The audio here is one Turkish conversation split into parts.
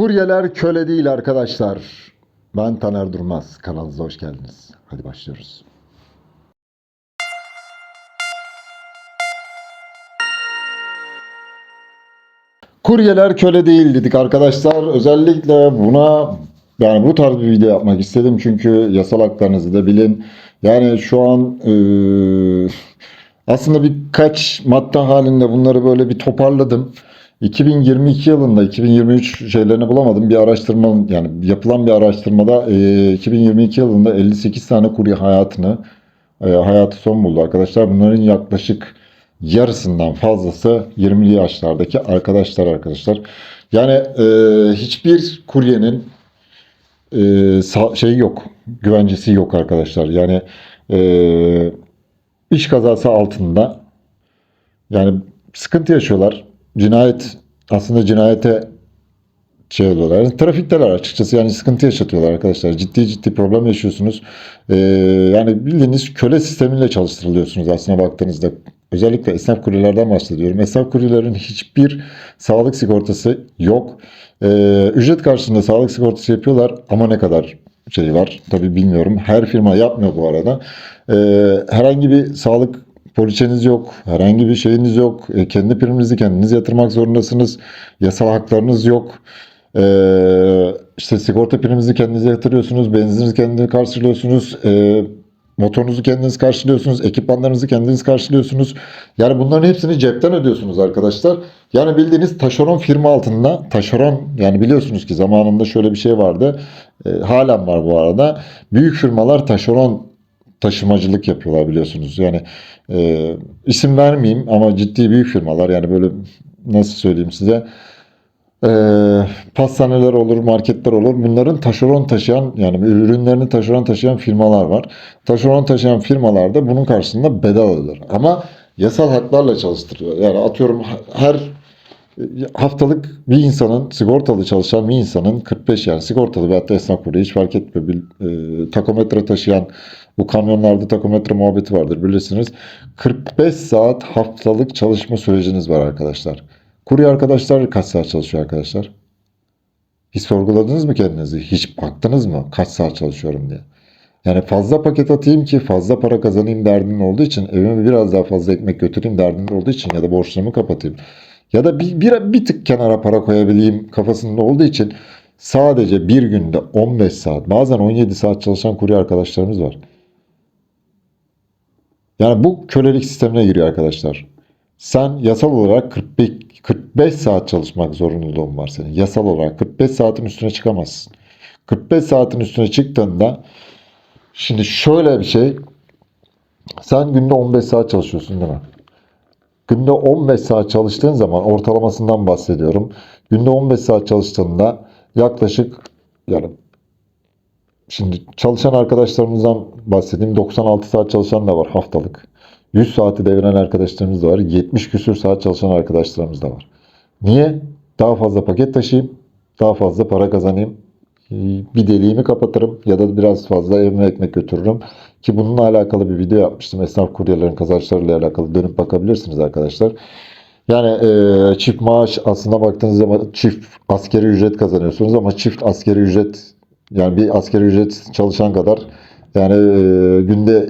Kuryeler köle değil arkadaşlar. Ben Taner Durmaz. Kanalınıza hoş geldiniz. Hadi başlıyoruz. Kuryeler köle değil dedik arkadaşlar. Özellikle buna yani bu tarz bir video yapmak istedim çünkü yasal haklarınızı da bilin. Yani şu an eee, aslında birkaç madde halinde bunları böyle bir toparladım. 2022 yılında 2023 şeylerini bulamadım. Bir araştırma yani yapılan bir araştırmada eee, 2022 yılında 58 tane kurye hayatını e, hayatı son buldu arkadaşlar. Bunların yaklaşık yarısından fazlası 20'li yaşlardaki arkadaşlar arkadaşlar. Yani e, hiçbir kuryenin e, şeyi yok, güvencesi yok arkadaşlar. Yani e, iş kazası altında yani sıkıntı yaşıyorlar. Cinayet aslında cinayete şey oluyorlar. Yani trafikteler açıkçası yani sıkıntı yaşatıyorlar arkadaşlar. Ciddi ciddi problem yaşıyorsunuz. Ee, yani bildiğiniz köle sistemiyle çalıştırılıyorsunuz aslına baktığınızda. Özellikle esnaf kuryelerden bahsediyorum. Esnaf kuryelerin hiçbir sağlık sigortası yok. Ee, ücret karşılığında sağlık sigortası yapıyorlar ama ne kadar şey var tabii bilmiyorum. Her firma yapmıyor bu arada. Ee, herhangi bir sağlık poliçeniz yok, herhangi bir şeyiniz yok. E, kendi priminizi kendiniz yatırmak zorundasınız. Yasal haklarınız yok. Ee, işte sigorta priminizi kendinize yatırıyorsunuz, benzininizi kendiniz karşılıyorsunuz, e, motorunuzu kendiniz karşılıyorsunuz, ekipmanlarınızı kendiniz karşılıyorsunuz. Yani bunların hepsini cepten ödüyorsunuz arkadaşlar. Yani bildiğiniz taşeron firma altında, taşeron yani biliyorsunuz ki zamanında şöyle bir şey vardı. E, halen var bu arada. Büyük firmalar taşeron taşımacılık yapıyorlar biliyorsunuz. Yani e, isim vermeyeyim ama ciddi büyük firmalar yani böyle nasıl söyleyeyim size e, pastaneler olur, marketler olur. Bunların taşeron taşıyan yani ürünlerini taşeron taşıyan firmalar var. Taşeron taşıyan firmalar da bunun karşılığında bedel alır. Ama yasal haklarla çalıştırıyor. Yani atıyorum her haftalık bir insanın sigortalı çalışan bir insanın 45 yani sigortalı veyahut da esnaf kurye hiç fark etmiyor. Bir, e, takometre taşıyan bu kamyonlarda takometre muhabbeti vardır bilirsiniz. 45 saat haftalık çalışma süreciniz var arkadaşlar. Kurye arkadaşlar kaç saat çalışıyor arkadaşlar? Hiç sorguladınız mı kendinizi? Hiç baktınız mı kaç saat çalışıyorum diye? Yani fazla paket atayım ki fazla para kazanayım derdinin olduğu için evime biraz daha fazla ekmek götüreyim derdinde olduğu için ya da borçlarımı kapatayım. Ya da bir, bir, bir tık kenara para koyabileyim kafasında olduğu için sadece bir günde 15 saat bazen 17 saat çalışan kurye arkadaşlarımız var. Yani bu kölelik sistemine giriyor arkadaşlar. Sen yasal olarak 45, 45 saat çalışmak zorunluluğun var senin. Yasal olarak 45 saatin üstüne çıkamazsın. 45 saatin üstüne çıktığında şimdi şöyle bir şey sen günde 15 saat çalışıyorsun değil mi? Günde 15 saat çalıştığın zaman ortalamasından bahsediyorum. Günde 15 saat çalıştığında yaklaşık yani şimdi çalışan arkadaşlarımızdan bahsedeyim. 96 saat çalışan da var haftalık. 100 saati deviren arkadaşlarımız da var. 70 küsür saat çalışan arkadaşlarımız da var. Niye? Daha fazla paket taşıyayım, daha fazla para kazanayım. Bir deliğimi kapatırım ya da biraz fazla evime ekmek götürürüm. Ki bununla alakalı bir video yapmıştım. Esnaf kuryelerin kazançlarıyla alakalı dönüp bakabilirsiniz arkadaşlar. Yani e, çift maaş aslında baktığınız zaman çift askeri ücret kazanıyorsunuz ama çift askeri ücret yani bir askeri ücret çalışan kadar yani e, günde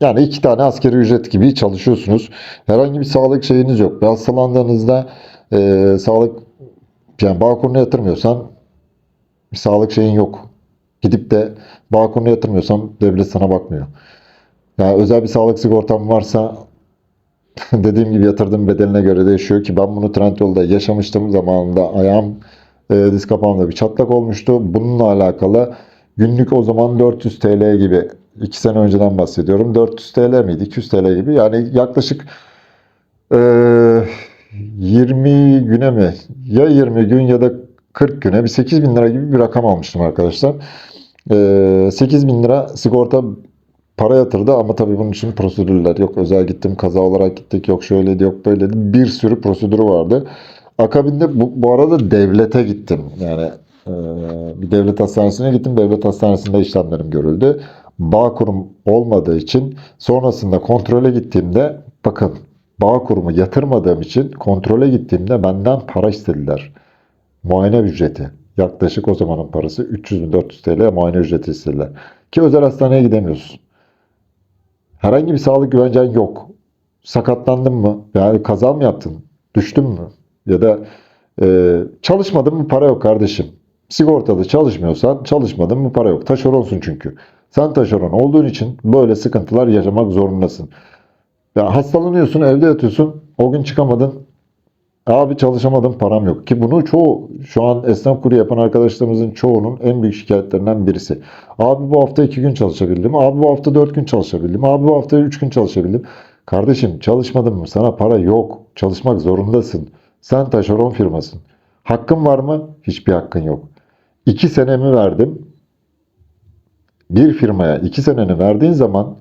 yani iki tane askeri ücret gibi çalışıyorsunuz. Herhangi bir sağlık şeyiniz yok. Ve hastalandığınızda e, sağlık yani Bağkur'una yatırmıyorsan bir sağlık şeyin yok. Gidip de Bağkur'una yatırmıyorsan devlet sana bakmıyor. Yani özel bir sağlık sigortam varsa dediğim gibi yatırdığım bedeline göre değişiyor ki ben bunu Trendyol'da yaşamıştım zamanında ayağım e, diz kapağımda bir çatlak olmuştu. Bununla alakalı günlük o zaman 400 TL gibi 2 sene önceden bahsediyorum. 400 TL miydi? 200 TL gibi. Yani yaklaşık e, 20 güne mi? Ya 20 gün ya da 40 güne bir 8 bin lira gibi bir rakam almıştım arkadaşlar. E, 8 bin lira sigorta para yatırdı ama tabii bunun için prosedürler yok. Özel gittim kaza olarak gittik yok şöyleydi yok böyleydi. Bir sürü prosedürü vardı. Akabinde bu, bu arada devlete gittim. Yani e, bir devlet hastanesine gittim. Devlet hastanesinde işlemlerim görüldü. Bağ kurum olmadığı için sonrasında kontrole gittiğimde bakın bağ kurumu yatırmadığım için kontrole gittiğimde benden para istediler. muayene ücreti. Yaklaşık o zamanın parası 300 bin 400 TL muayene ücreti istediler. Ki özel hastaneye gidemiyorsun. Herhangi bir sağlık güvencen yok. Sakatlandın mı? Yani kaza mı yaptın? Düştün mü? Ya da e, çalışmadın mı para yok kardeşim. Sigortalı çalışmıyorsan çalışmadın mı para yok. Taşeronsun çünkü. Sen taşeron olduğun için böyle sıkıntılar yaşamak zorundasın. Ya hastalanıyorsun, evde yatıyorsun. O gün çıkamadın. Abi çalışamadım, param yok. Ki bunu çoğu şu an esnaf kuru yapan arkadaşlarımızın çoğunun en büyük şikayetlerinden birisi. Abi bu hafta iki gün çalışabildim. Abi bu hafta dört gün çalışabildim. Abi bu hafta üç gün çalışabildim. Kardeşim çalışmadın mı? Sana para yok. Çalışmak zorundasın. Sen taşeron firmasın. Hakkın var mı? Hiçbir hakkın yok. İki senemi verdim. Bir firmaya iki seneni verdiğin zaman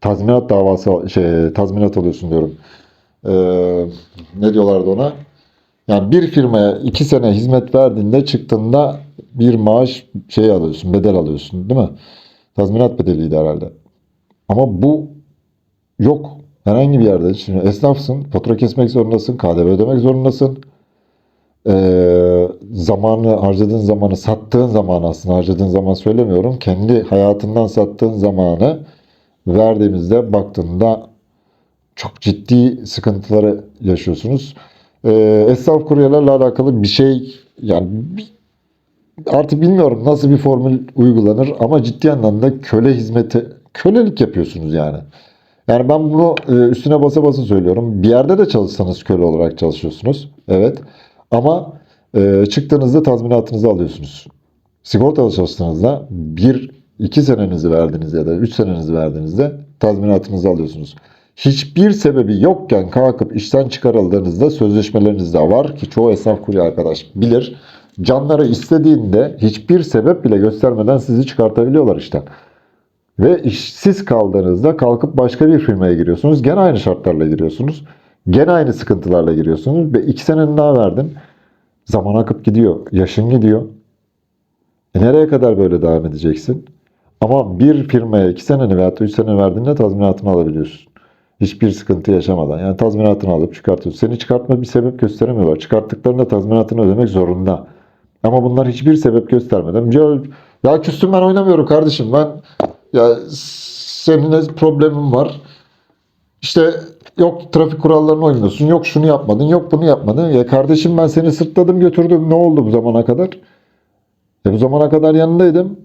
tazminat davası şey tazminat alıyorsun diyorum. Ee, ne diyorlardı ona? Yani bir firmaya iki sene hizmet verdiğinde çıktığında bir maaş şey alıyorsun, bedel alıyorsun, değil mi? Tazminat bedeliydi herhalde. Ama bu yok. Herhangi bir yerde. Şimdi esnafsın, fatura kesmek zorundasın, KDV ödemek zorundasın. Ee, zamanı, harcadığın zamanı, sattığın zaman aslında harcadığın zaman söylemiyorum. Kendi hayatından sattığın zamanı verdiğimizde baktığında çok ciddi sıkıntıları yaşıyorsunuz. Ee, esnaf kuryelerle alakalı bir şey yani bir- artık bilmiyorum nasıl bir formül uygulanır ama ciddi anlamda köle hizmeti, kölelik yapıyorsunuz yani. Yani ben bunu e, üstüne basa basa söylüyorum. Bir yerde de çalışsanız köle olarak çalışıyorsunuz. Evet. Ama e, çıktığınızda tazminatınızı alıyorsunuz. Sigortalı çalıştığınızda bir, iki senenizi verdiniz ya da üç senenizi verdiğinizde tazminatınızı alıyorsunuz. Hiçbir sebebi yokken kalkıp işten çıkarıldığınızda sözleşmeleriniz de var ki çoğu esnaf kurye arkadaş bilir. Canları istediğinde hiçbir sebep bile göstermeden sizi çıkartabiliyorlar işten. Ve işsiz kaldığınızda kalkıp başka bir firmaya giriyorsunuz. Gene aynı şartlarla giriyorsunuz. Gene aynı sıkıntılarla giriyorsunuz. Ve iki seneni daha verdin. Zaman akıp gidiyor. Yaşın gidiyor. E nereye kadar böyle devam edeceksin? Ama bir firmaya iki seneni da üç seneni verdiğinde tazminatını alabiliyorsun. Hiçbir sıkıntı yaşamadan. Yani tazminatını alıp çıkartıyorsun. Seni çıkartma bir sebep gösteremiyorlar. Çıkarttıklarında tazminatını ödemek zorunda. Ama bunlar hiçbir sebep göstermeden. Ya küstüm ben oynamıyorum kardeşim. Ben ya seninle problemim var. İşte yok trafik kurallarına uymuyorsun. Yok şunu yapmadın. Yok bunu yapmadın. Ya kardeşim ben seni sırtladım götürdüm. Ne oldu bu zamana kadar? E bu zamana kadar yanındaydım.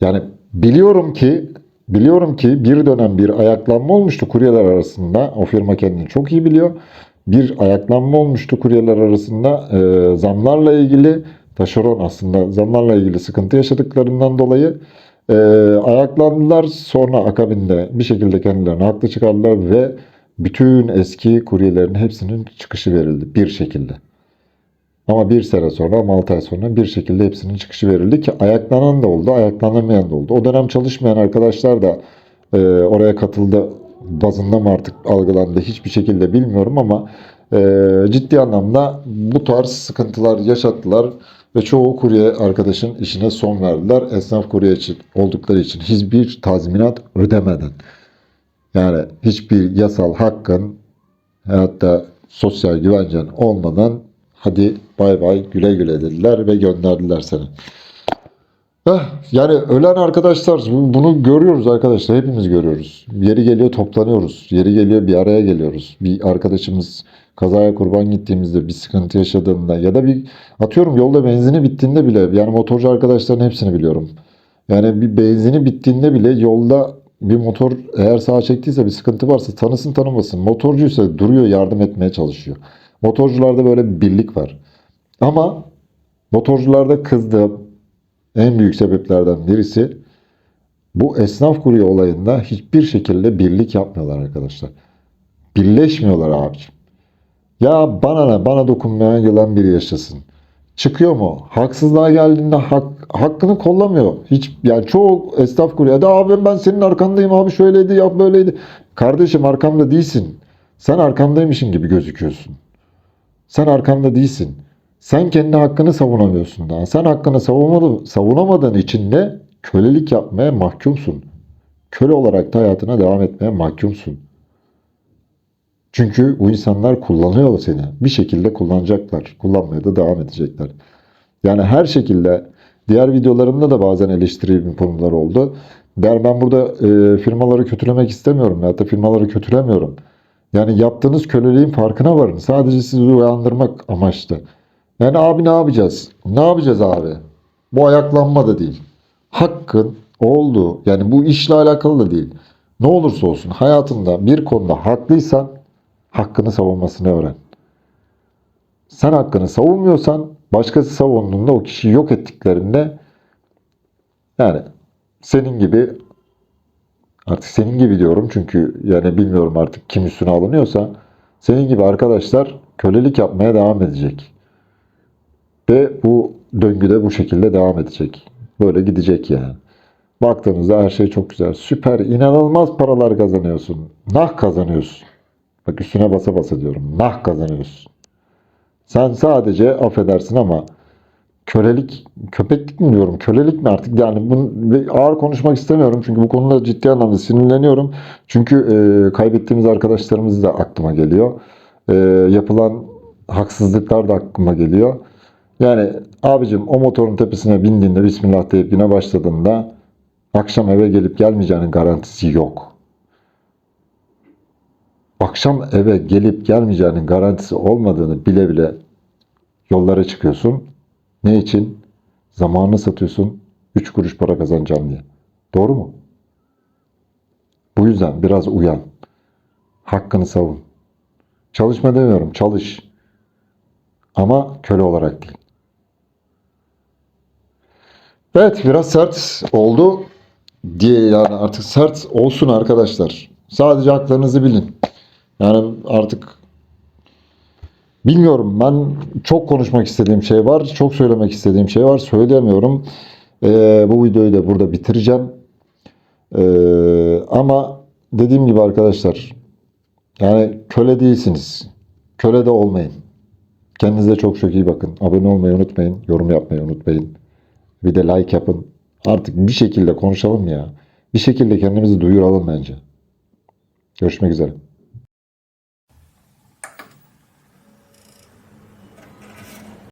Yani biliyorum ki biliyorum ki bir dönem bir ayaklanma olmuştu kuryeler arasında. O firma kendini çok iyi biliyor. Bir ayaklanma olmuştu kuryeler arasında. Ee, zamlarla ilgili taşeron aslında zamlarla ilgili sıkıntı yaşadıklarından dolayı e, ayaklandılar. Sonra akabinde bir şekilde kendilerini haklı çıkardılar ve bütün eski kuryelerin hepsinin çıkışı verildi bir şekilde. Ama bir sene sonra, ama 6 ay sonra bir şekilde hepsinin çıkışı verildi ki ayaklanan da oldu, ayaklanamayan da oldu. O dönem çalışmayan arkadaşlar da e, oraya katıldı bazında mı artık algılandı hiçbir şekilde bilmiyorum ama e, ciddi anlamda bu tarz sıkıntılar yaşattılar ve çoğu kurye arkadaşın işine son verdiler. Esnaf kurye için oldukları için hiçbir tazminat ödemeden. Yani hiçbir yasal hakkın hayatta sosyal güvencen olmadan hadi bay bay güle güle dediler ve gönderdiler seni. Heh, yani ölen arkadaşlar bu- bunu görüyoruz arkadaşlar hepimiz görüyoruz. Yeri geliyor toplanıyoruz. Yeri geliyor bir araya geliyoruz. Bir arkadaşımız kazaya kurban gittiğimizde bir sıkıntı yaşadığında ya da bir atıyorum yolda benzini bittiğinde bile yani motorcu arkadaşların hepsini biliyorum. Yani bir benzini bittiğinde bile yolda bir motor eğer sağa çektiyse bir sıkıntı varsa tanısın tanımasın. Motorcuysa duruyor yardım etmeye çalışıyor. Motorcularda böyle bir birlik var. Ama motorcularda kızdığım en büyük sebeplerden birisi bu esnaf kurye olayında hiçbir şekilde birlik yapmıyorlar arkadaşlar. Birleşmiyorlar abiciğim. Ya bana ne bana dokunmayan yılan biri yaşasın. Çıkıyor mu? Haksızlığa geldiğinde hak, hakkını kollamıyor. Hiç yani çoğu esnaf kurye de abi ben senin arkandayım abi şöyleydi yap böyleydi. Kardeşim arkamda değilsin. Sen arkamdaymışın gibi gözüküyorsun. Sen arkamda değilsin. Sen kendi hakkını savunamıyorsun daha. Sen hakkını savunmadı, savunamadığın için de kölelik yapmaya mahkumsun. Köle olarak da hayatına devam etmeye mahkumsun. Çünkü bu insanlar kullanıyor seni. Bir şekilde kullanacaklar. Kullanmaya da devam edecekler. Yani her şekilde diğer videolarımda da bazen eleştirdiğim konular oldu. Der ben burada e, firmaları kötülemek istemiyorum ya da firmaları kötülemiyorum. Yani yaptığınız köleliğin farkına varın. Sadece sizi uyandırmak amaçlı. Yani abi ne yapacağız? Ne yapacağız abi? Bu ayaklanma da değil. Hakkın olduğu yani bu işle alakalı da değil. Ne olursa olsun hayatında bir konuda haklıysan hakkını savunmasını öğren. Sen hakkını savunmuyorsan başkası savunduğunda o kişiyi yok ettiklerinde yani senin gibi artık senin gibi diyorum çünkü yani bilmiyorum artık kim üstüne alınıyorsa senin gibi arkadaşlar kölelik yapmaya devam edecek. Ve bu döngüde bu şekilde devam edecek. Böyle gidecek yani. Baktığınızda her şey çok güzel. Süper, inanılmaz paralar kazanıyorsun. Nah kazanıyorsun. Bak üstüne basa basa diyorum. Nah kazanıyorsun. Sen sadece affedersin ama kölelik, köpeklik mi diyorum, kölelik mi artık? Yani bunu ağır konuşmak istemiyorum çünkü bu konuda ciddi anlamda sinirleniyorum. Çünkü e, kaybettiğimiz arkadaşlarımız da aklıma geliyor. E, yapılan haksızlıklar da aklıma geliyor. Yani abicim o motorun tepesine bindiğinde Bismillah deyip güne başladığında akşam eve gelip gelmeyeceğinin garantisi yok. Akşam eve gelip gelmeyeceğinin garantisi olmadığını bile bile yollara çıkıyorsun. Ne için? Zamanını satıyorsun. 3 kuruş para kazanacağım diye. Doğru mu? Bu yüzden biraz uyan. Hakkını savun. Çalışma demiyorum, çalış. Ama köle olarak değil. Evet, biraz sert oldu diye yani artık sert olsun arkadaşlar. Sadece haklarınızı bilin. Yani artık bilmiyorum ben çok konuşmak istediğim şey var. Çok söylemek istediğim şey var. Söyleyemiyorum. Ee, bu videoyu da burada bitireceğim. Ee, ama dediğim gibi arkadaşlar yani köle değilsiniz. Köle de olmayın. Kendinize çok çok iyi bakın. Abone olmayı unutmayın. Yorum yapmayı unutmayın. Bir de like yapın. Artık bir şekilde konuşalım ya. Bir şekilde kendimizi duyuralım bence. Görüşmek üzere.